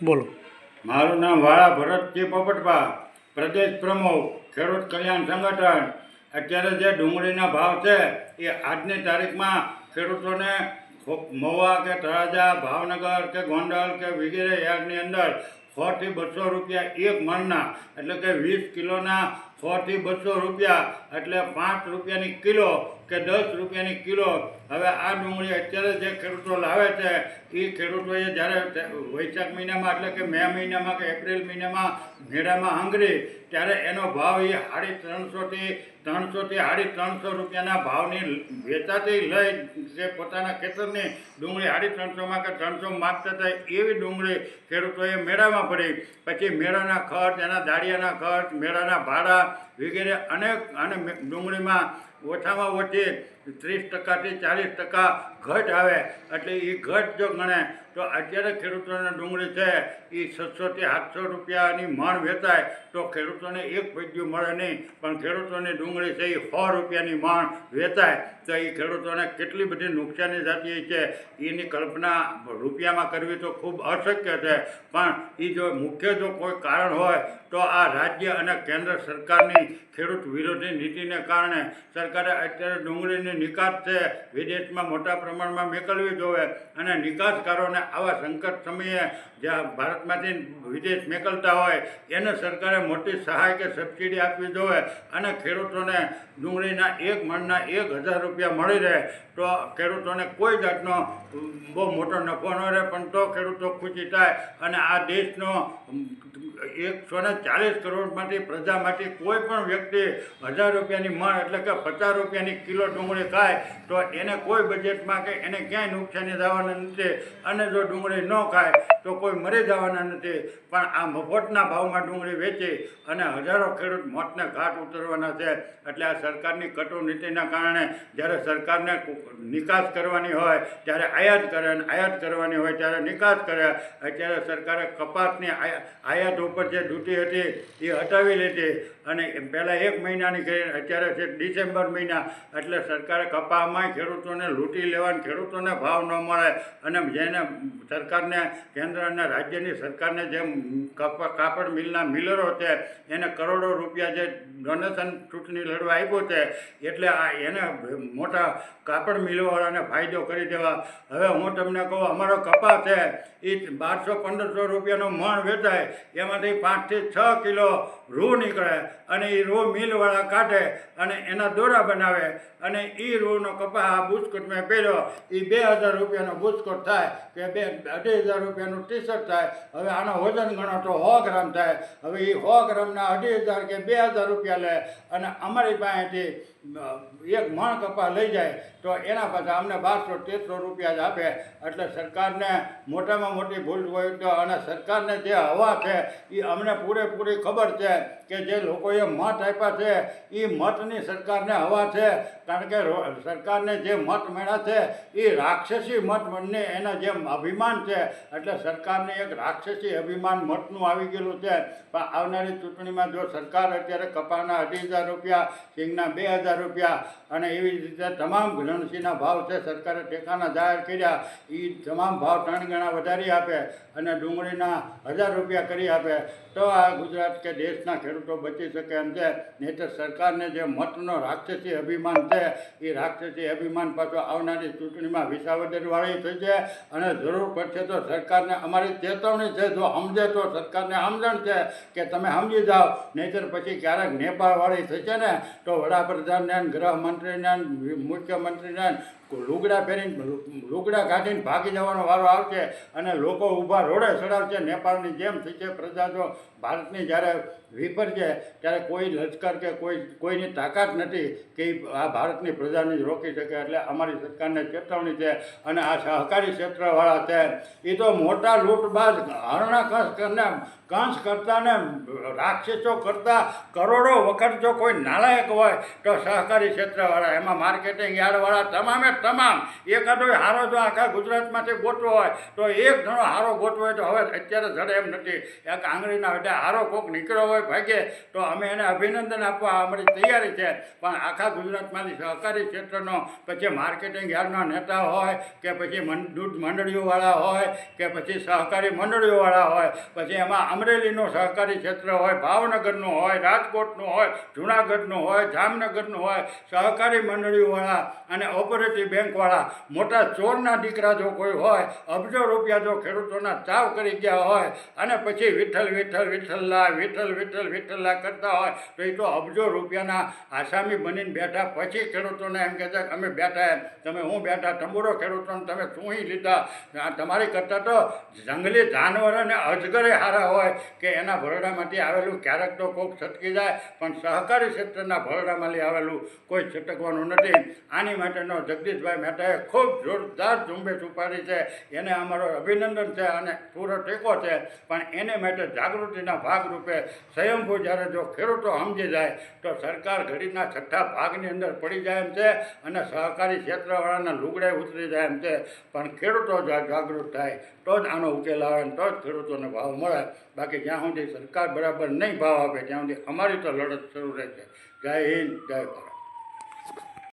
બોલો. મારું નામ વાળા ભરતજી પોપટભા, પ્રદેશ પ્રમુખ, ખેડૂત કલ્યાણ સંગઠન. અત્યારે જે ડુંગળીના ભાવ છે, એ આજની તારીખમાં ખેડૂતોને મહુવા કે તળાજા, ભાવનગર કે ગોંડલ કે વગેરે યાર્ડની અંદર સોથી બસો રૂપિયા એક મણના, એટલે કે વીસ કિલોના સોથી બસો રૂપિયા એટલે પાંચ રૂપિયાની કિલો કે દસ રૂપિયાની કિલો. હવે આ ડુંગળી અત્યારે જે ખેડૂતો લાવે છે એ ખેડૂતોએ જ્યારે વૈશાખ મહિનામાં એટલે કે મે મહિનામાં કે એપ્રિલ મહિનામાં મેળામાં આંગળી, ત્યારે એનો ભાવ એ સાડી ત્રણસોથી ત્રણસોથી સાડી ત્રણસો રૂપિયાના ભાવની વેચાતી લઈ જે પોતાના ખેતરની ડુંગળી સાડી ત્રણસોમાં કે ત્રણસો માગતા હતા, એવી ડુંગળી ખેડૂતોએ મેળામાં ભરી. પછી મેળાના ખર્ચ, એના દાળિયાના ખર્ચ, મેળાના ભાડા વગેરે અનેક અને ડુંગળીમાં ઓછામાં ઓછી ત્રીસ ટકાથી ચાલીસ ટકા ઘટ આવે. એટલે એ ઘટ જો ગણે, તો અત્યારે ખેડૂતોને ડુંગળી છે એ છસોથી સાતસો રૂપિયાની મણ વેચાય, તો ખેડૂતોને એક પૈદ્યું મળે નહીં. પણ ખેડૂતોની ડુંગળી છે એ સો રૂપિયાની મણ વેચાય. તો એ ખેડૂતોને કેટલી બધી નુકસાની થતી છે, એની કલ્પના રૂપિયામાં કરવી તો ખૂબ અશક્ય છે. પણ એ જો મુખ્ય જો કોઈ કારણ હોય તો આ રાજ્ય અને કેન્દ્ર સરકારની ખેડૂત વિરોધી નીતિને કારણે સરકારે અત્યારે ડુંગળીની નિકાસ છે. વિદેશમાં મોટા પ્રમાણમાં મોકલવી જોવે અને નિકાસકારોને આવા સંકટ સમયે જ્યાં ભારતમાંથી વિદેશ મોકલતા હોય, એને સરકારે મોટી સહાય કે સબસિડી આપવી જોવે અને ખેડૂતોને ડુંગળીના એક મણના એક હજાર રૂપિયા મળી રહે તો ખેડૂતોને કોઈ જાતનો બહુ મોટો નફો ન રહે પણ તો ખેડૂતો ખુશી થાય અને આ દેશનો એકસો ને ચાલીસ કરોડમાંથી પ્રજામાંથી કોઈ પણ વ્યક્તિ હજાર રૂપિયાની મણ એટલે કે પચાસ રૂપિયાની કિલો ડુંગળી ખાય, તો એને કોઈ બજેટમાં કે એને ક્યાંય નુકસાની જવાના નથી. અને જો ડુંગળી ન ખાય, તો કોઈ મરી જવાના નથી. પણ આ મફતના ભાવમાં ડુંગળી વેચી અને હજારો ખેડૂત મોતને ઘાટ ઉતરવાના છે. એટલે આ સરકારની કટુ નીતિના કારણે જ્યારે સરકારને નિકાસ કરવાની હોય, ત્યારે આયાત કરે અને આયાત કરવાની હોય, ત્યારે નિકાસ કરે. અત્યારે સરકારે કપાસની આયા- આયાત ઉપર જે ડ્યુટી હતી એ હટાવી લીધી. અને પહેલાં એક મહિનાની કરી અત્યારે છે ડિસેમ્બર મહિના. એટલે સરકારે કપામાં ખેડૂતોને લૂંટી લેવાને ખેડૂતોને ભાવ ન મળે. અને જેને સરકારને, કેન્દ્ર અને રાજ્યની સરકારને જે કપા, કાપડ મિલના મિલરો છે, એને કરોડો રૂપિયા જે ડોનેશન ચૂંટણી લડવા આપ્યો છે, એટલે આ એને મોટા કાપડ મિલવાળાને ફાયદો કરી દેવા. હવે હું તમને કહું, અમારો કપા છે એ બારસો પંદરસો રૂપિયાનો મણ વેચાય. એમાંથી પાંચથી છ કિલો રૂ નીકળે અને એ રૂ મિલવાળા કાઢે અને એના દોરા બનાવે અને એ રૂનો કપાસ આ બુસ્કોટ મેં પહેર્યો. એ બે હજાર રૂપિયાનો બુસ્કોટ થાય કે બે અઢી હજાર રૂપિયાનું ટી શર્ટ થાય. હવે આનો વજન ગણો તો સો ગ્રામ થાય. હવે એ સો ગ્રામના અઢી હજાર કે બે હજાર રૂપિયા લે. અને અમારી પાસેથી એક મણ કપા લઈ જાય તો એના પાછા અમને બારસો તેરસો રૂપિયા જ આપે. એટલે સરકારને મોટામાં મોટી ભૂલ હોય તો અને સરકારને જે હવા છે એ અમને પૂરેપૂરી ખબર છે કે જે લોકોએ મત આપ્યા છે એ મતની સરકારને હવા છે. કારણ કે સરકારને જે મત મળ્યા છે, એ રાક્ષસી મત મને એના જેમ અભિમાન છે. એટલે સરકારને એક રાક્ષસી અભિમાન મતનું આવી ગયેલું છે. પણ આવનારી ચૂંટણીમાં જો સરકાર અત્યારે કપાના અઢી હજાર રૂપિયા, સિંગના બે હજાર રૂપિયા અને એવી રીતે તમામ ઘણસીના ભાવ છે, સરકારે ટેકાના જાહેર કર્યા. એ તમામ ભાવ ત્રણ ગણા વધારી આપે અને ડુંગળીના હજાર રૂપિયા કરી આપે. તો આ ગુજરાત કે દેશના ખેડૂતો બચી શકે એમ છે. નહીંતર સરકારને જે મતનો રાક્ષસી અભિમાન છે એ રાક્ષસી અભિમાન પાછો આવનારી ચૂંટણીમાં વિસાવદરવાળી થઈ છે. અને જરૂર પડશે તો સરકારને અમારી ચેતવણી છે. જો સમજે તો સરકારને સમજણ છે કે તમે સમજી જાઓ. નહીંતર પછી ક્યારેક નેપાળવાળી થશે ને, તો વડાપ્રધાનને ગૃહમંત્રીને મુખ્યમંત્રીને લુગડા પહેરીને લુગડા કાઢીને ભાગી જવાનો વારો આવશે અને લોકો ઊભા રોડે ચડાવશે. નેપાળની જેમ થશે પ્રજા જો ભારતની જ્યારે વિપરશે ત્યારે કોઈ લશ્કર કે કોઈ, કોઈની તાકાત નથી કે આ ભારતની પ્રજાને જ રોકી શકે. એટલે અમારી સરકારને ચેતવણી છે અને આ સહકારી ક્ષેત્રવાળા છે એ તો મોટા લૂંટબાજ બાદ કરને કંસ કરતા ને રાક્ષસો કરતા કરોડો વખત જો કોઈ નાલાયક હોય તો સહકારી ક્ષેત્રવાળા, એમાં માર્કેટિંગ યાર્ડવાળા તમામે તમામ. એકાદો હારો જો આખા ગુજરાતમાંથી ગોતવો હોય, તો એક જણો હારો ગોતવો હોય તો હવે અત્યારે જડે એમ નથી. એક આંગળીના એટલે હારો કોક નીકળ્યો હોય હોય ભાગે તો અમે એને અભિનંદન આપવા અમારી તૈયારી છે. પણ આખા ગુજરાતમાંથી સહકારી ક્ષેત્રનો, પછી માર્કેટિંગ યાર્ડના નેતા હોય, કે પછી દૂધ મંડળીઓવાળા હોય, કે પછી સહકારી મંડળીઓવાળા હોય, પછી એમાં અમરેલીનું સહકારી ક્ષેત્ર હોય, ભાવનગરનું હોય, રાજકોટનું હોય, જુનાગઢનું હોય, જામનગરનું હોય, સહકારી મંડળીઓવાળા અને ઓપરેટિવ બેંકવાળા, મોટા ચોરના દીકરા જો કોઈ હોય, અબજો રૂપિયા જો ખેડૂતોના ચાવ કરી ગયા હોય, અને પછી વિઠ્ઠલ વિઠ્ઠલ વિઠ્ઠલલા વિઠ્ઠલ વિઠ્ઠલ વિઠ્ઠલલા કરતા હોય, તો એ તો અબજો રૂપિયાના આસામી બનીને બેઠા. પછી ખેડૂતોને એમ કહે છે અમે બેઠા એમ. તમે હું બેઠા? તંબુરો ખેડૂતોને તમે સુઈ લીધા? તમારી કરતાં તો જંગલી જાનવરોને અજગરે હારા હોય કે એના ભરડામાંથી આવેલું ક્યારેક તો કોઈક છટકી જાય, પણ સહકારી ક્ષેત્રના ભરડામાંથી આવેલું કોઈ છટકવાનું નથી. આની માટેનો જગદીશભાઈ મહેતાએ ખૂબ જોરદાર ઝુંબેશ ઉપાડી છે. એને અમારો અભિનંદન છે અને પૂરો ટેકો છે. પણ એને માટે જાગૃતિના ભાગરૂપે સ્વયંભૂ જ્યારે જો ખેડૂતો સમજી જાય, તો સરકાર ઘડીના છઠ્ઠા ભાગની અંદર પડી જાય એમ છે અને સહકારી ક્ષેત્રવાળાના લુગડે ઉતરી જાય એમ છે. પણ ખેડૂતો જાગૃત થાય, તો જ આનો ઉકેલ આવે તો જ ખેડૂતોને ભાવ મળે. બાકી જ્યાં સુધી સરકાર બરાબર નહીં ભાવ આપે, ત્યાં સુધી અમારી તો લડત શરૂ રહેશે જય હિન્દ, જય ભારત.